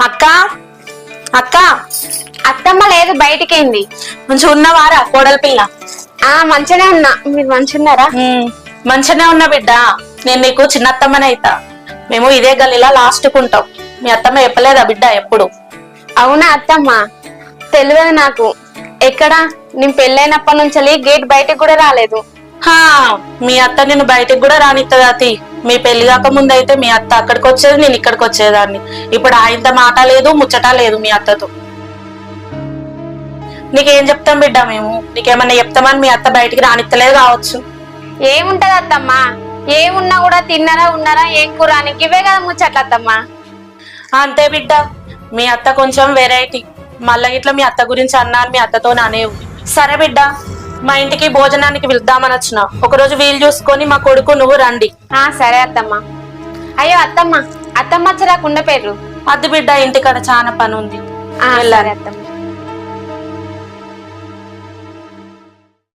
అక్క? అక్క? అత్తమ్మ లేదు బయటికేంది? మంచిగా ఉన్నవారా కోడల పిల్ల? ఆ మంచిగానే ఉన్నా. మీరు మంచిగున్నారా? మంచిగానే ఉన్నా బిడ్డ. నేను నీకు చిన్నత్తమ్మనే అయితా. మేము ఇదే గల్లీలా లాస్ట్ కుంటాం మీ అత్తమ్మ చెప్పలేదా బిడ్డ ఎప్పుడు? అవునా అత్తమ్మ? తెలియదు నాకు. ఎక్కడ? నేను పెళ్ళైనప్పటి నుంచి గేట్ బయటకు కూడా రాలేదు. హా మీ అత్త నిన్ను బయటికి కూడా రానిత్తదా తి మీ పెళ్ళి కాక ముందు అయితే మీ అత్త అక్కడికి వచ్చేది నేను ఇక్కడికి వచ్చేదాన్ని. ఇప్పుడు ఆయంత మాట లేదు ముచ్చట లేదు మీ అత్తతో. నీకేం చెప్తాం బిడ్డ మేము? నీకేమన్నా చెప్తామని మీ అత్త బయటికి రానిత్తలేదు కావచ్చు? ఏముంటది అత్తమ్మ? ఏమున్నా కూడా తిన్నారా ఉన్నారా ఏం కూర అని ఇవే కదా ముచ్చట్లు అత్తమ్మ. అంతే బిడ్డ. మీ అత్త కొంచెం వెరైటీ మళ్ళా ఇట్లా మీ అత్త గురించి అన్నాను మీ అత్తతో అనేవు. సరే బిడ్డ. మా ఇంటికి భోజనానికి వెళ్దామని వచ్చిన. ఒకరోజు వీలు చూసుకొని మా కొడుకు నువ్వు రండి. ఆ సరే అత్తమ్మ. అయ్యో అత్తమ్మ. అత్తమ్మ వచ్చరా కుండ పేరు అద్దు బిడ్డ ఇంటికాడ చాలా పని ఉంది ఆ, వెళ్ళాలి. సరే అత్తమ్మ.